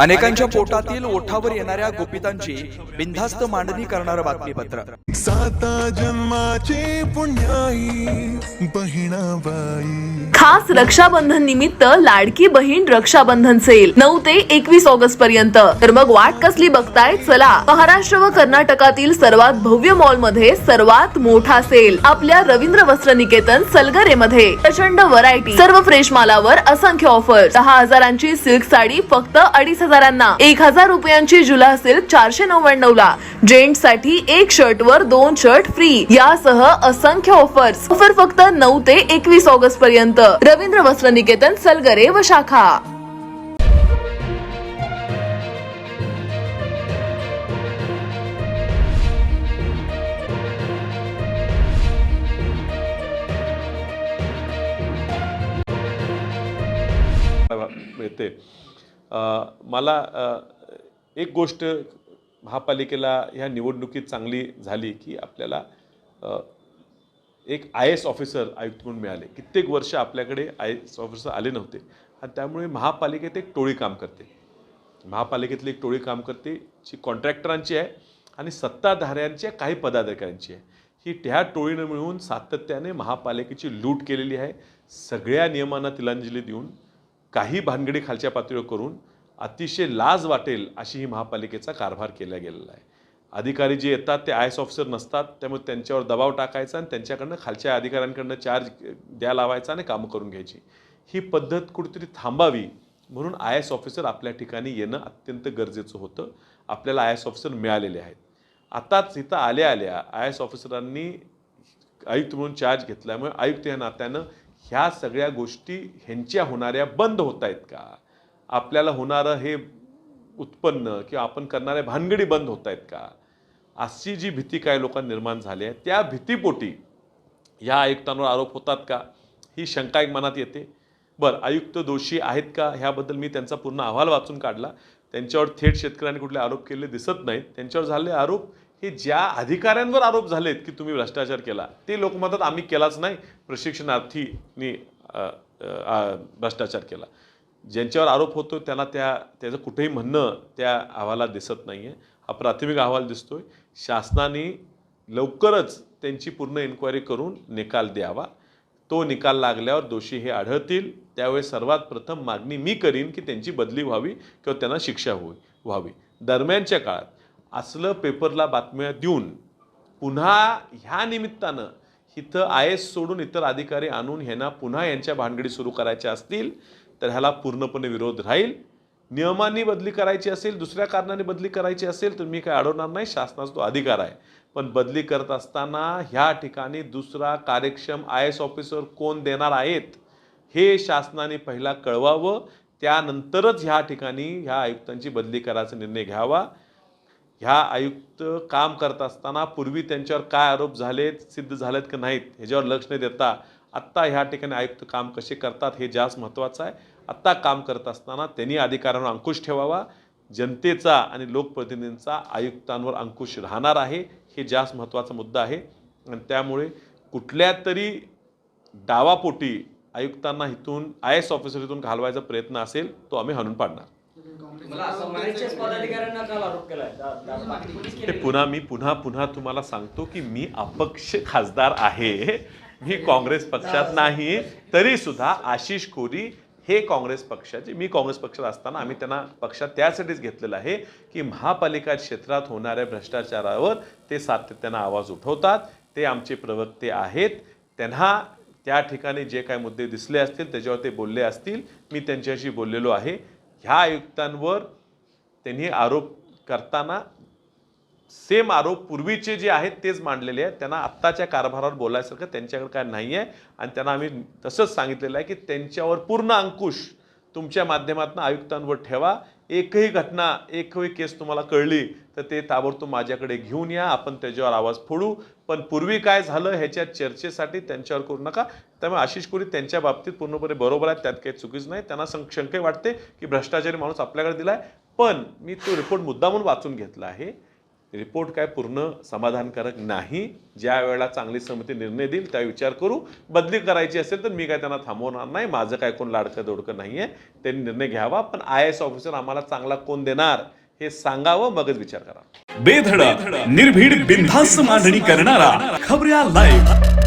अनेकांच्या पोटातील ओठावर येणाऱ्या गोपितांची बिनधास्त मांडणी करणारं बातमीपत्र. साता जन्माची पुण्याई बहिणाबाई. खास रक्षाबंधन निमित्त लाडकी बहीण रक्षाबंधन सेल नऊ ते एकवीस ऑगस्ट पर्यंत. तर मग वाट कसली बघताय? चला महाराष्ट्र व कर्नाटकातील सर्वात भव्य मॉलमध्ये सर्वात मोठा सेल. आपल्या रवींद्र वस्त्र निकेतन सलगरे मध्ये प्रचंड व्हरायटी सर्व फ्रेश मालावर असंख्य ऑफर दहा हजारांची सिल्क साडी फक्त अडीच हजारांना. एक हजार रुपयांची जुला सिल्क चारशे नव्याण्णव ला. जेंट्ससाठी एक शर्ट वर दोन शर्ट फ्री यासह असंख्य ऑफर्स ऑफर फक्त नऊ ते एकवीस ऑगस्ट पर्यंत. रवींद्र वस्त्र निकेतन सलगरे व शाखा. येते. मला एक गोष्ट महापालिकेला ह्या निवडणुकीत चांगली झाली की आपल्याला एक आय एस ऑफिसर आयुक्त म्हणून मिळाले. कित्येक वर्ष आपल्याकडे आय एस ऑफिसर आले नव्हते. आणि त्यामुळे महापालिकेत एक टोळी काम करते. महापालिकेतली एक टोळी काम करते जी कॉन्ट्रॅक्टरांची आहे आणि सत्ताधाऱ्यांची आहे, काही पदाधिकाऱ्यांची आहे. ही त्या टोळीनं मिळून सातत्याने महापालिकेची लूट केलेली आहे. सगळ्या नियमांना तिलांजली देऊन काही भानगडी खालच्या पातळीवर करून अतिशय लाज वाटेल अशी ही महापालिकेचा कारभार केला गेलेला आहे. अधिकारी जे येतात ते आय एस ऑफिसर नसतात त्यामुळे त्यांच्यावर दबाव टाकायचा आणि त्यांच्याकडनं खालच्या अधिकाऱ्यांकडनं चार्ज द्या लावायचा आणि कामं करून घ्यायची. ही पद्धत कुठेतरी थांबावी म्हणून आय एस ऑफिसर आपल्या ठिकाणी येणं अत्यंत गरजेचं होतं. आपल्याला आय एस ऑफिसर मिळालेले आहेत. आताच इथं आल्या आल्या आय एस ऑफिसरांनी आयुक्त म्हणून चार्ज घेतल्यामुळे आयुक्त या नात्यानं ह्या सगळ्या गोष्टी ह्यांच्या होणाऱ्या बंद होत आहेत का? आपल्याला होणारं हे उत्पन्न किंवा आपण करणाऱ्या भानगडी बंद होत आहेत का? अशी जी भीती काय लोकांना निर्माण झाली आहे त्या भीतीपोटी ह्या आयुक्तांवर आरोप होतात का? ही शंका एक मनात येते. बरं आयुक्त दोषी आहेत का? ह्याबद्दल मी त्यांचा पूर्ण अहवाल वाचून काढला. त्यांच्यावर थेट शेतकऱ्यांनी कुठले आरोप केले दिसत नाहीत. त्यांच्यावर झालेले आरोप हे ज्या अधिकाऱ्यांवर आरोप झालेत की तुम्ही भ्रष्टाचार केला ते लोक म्हणतात आम्ही केलाच नाही प्रशिक्षणार्थींनी भ्रष्टाचार केला. ज्यांच्यावर आरोप होतो त्यांना त्या त्याचं कुठेही म्हणणं त्या अहवालात दिसत नाही आहे हा प्राथमिक अहवाल दिसतो आहे शासनाने लवकरच त्यांची पूर्ण इन्क्वायरी करून निकाल द्यावा. तो निकाल लागल्यावर दोषी हे आढळतील. त्यावेळी सर्वात प्रथम मागणी मी करीन की त्यांची बदली व्हावी किंवा त्यांना शिक्षा होई व्हावी. दरम्यानच्या काळात असलं पेपरला बातम्या देऊन पुन्हा ह्या निमित्तानं इथं आय एस सोडून इतर अधिकारी आणून ह्यांना पुन्हा यांच्या भानगडी सुरू करायच्या असतील तर ह्याला पूर्णपणे विरोध राहील. नियमांनी बदली करायची असेल दुसऱ्या कारणाने बदली करायची असेल तर मी काय अडवणार नाही शासनाचा तो अधिकार आहे. पण बदली करत असताना ह्या ठिकाणी दुसरा कार्यक्षम आय एस ऑफिसर कोण देणार आहेत हे शासनाने पहिला कळवावं. त्यानंतरच ह्या ठिकाणी ह्या आयुक्तांची बदली करायचा निर्णय घ्यावा. ह्या आयुक्त काम करत असताना पूर्वी त्यांच्यावर काय आरोप झालेत सिद्ध झालेत की नाहीत ह्याच्यावर लक्ष न देता. आत्ता ह्या ठिकाणी आयुक्त काम कसे करतात हे जास्त महत्त्वाचं आहे. आत्ता काम करत असताना त्यांनी अधिकाऱ्यांवर अंकुश ठेवावा. जनतेचा आणि लोकप्रतिनिधींचा आयुक्तांवर अंकुश राहणार आहे. हे जास्त महत्त्वाचा मुद्दा आहे. आणि त्यामुळे कुठल्या तरी डावापोटी आयुक्तांना इथून आय एस ऑफिसर इथून घालवायचा प्रयत्न असेल तो आम्ही हाणून पाडणार. मला असं म्हणायचेच पदाधिकाऱ्यांना काल आरोप केलाय. दा- दा- बाकी कोणीच ते. पुन्हा मी पुन्हा पुन्हा तुम्हाला सांगतो की मी अपक्ष खासदार आहे. मी काँग्रेस पक्षात नाही तरी सुद्धा आशिष कोरी हे काँग्रेस पक्षाचे मी काँग्रेस पक्षात असताना आम्ही त्यांना पक्षात त्यासाठीच घेतलेलं आहे की महापालिका क्षेत्रात होणाऱ्या भ्रष्टाचारावर ते सातत्यानं आवाज उठवतात. ते आमचे प्रवक्ते आहेत. त्यांना त्या ठिकाणी जे काय मुद्दे दिसले असतील त्याच्यावर ते बोलले असतील मी त्यांच्याशी बोललेलो आहे. ह्या आयुक्तांवर त्यांनी आरोप करताना सेम आरोप पूर्वीचे जे आहेत तेच मांडलेले आहेत. त्यांना आत्ताच्या कारभारावर बोलायसारखं त्यांच्याकडे काय नाही आहे आणि त्यांना आम्ही तसंच सांगितलेलं आहे की त्यांच्यावर पूर्ण अंकुश तुमच्या माध्यमातून आयुक्तांवर ठेवा. एकही घटना एकही केस तुम्हाला कळली तर ते ताबडतोब माझ्याकडे घेऊन या आपण त्याच्यावर आवाज फोडू. पण पूर्वी काय झालं ह्याच्या चर्चेसाठी त्यांच्यावर करू नका. त्यामुळे आशिष कोरी त्यांच्या बाबतीत पूर्णपणे बरोबर आहे त्यात काही चुकीच नाही. त्यांना सं शंके वाटते की भ्रष्टाचारी माणूस आपल्याकडे दिला आहे पण मी तो रिपोर्ट मुद्दामून वाचून घेतला आहे. रिपोर्ट काय पूर्ण समाधानकारक नाही ज्या वेळेला चांगली समिती निर्णय देईल त्या विचार करू. बदली करायची असेल तर मी काय त्यांना थांबवणार नाही माझं काय कोण लाडकं दोडकं नाही आहे त्यांनी निर्णय घ्यावा पण आय एस ऑफिसर आम्हाला चांगला कोण देणार हे सांगावं मगच विचार करा बेधडक निर्भीड बिनधास्त मांडणी करणारा खबऱ्या लाईव्ह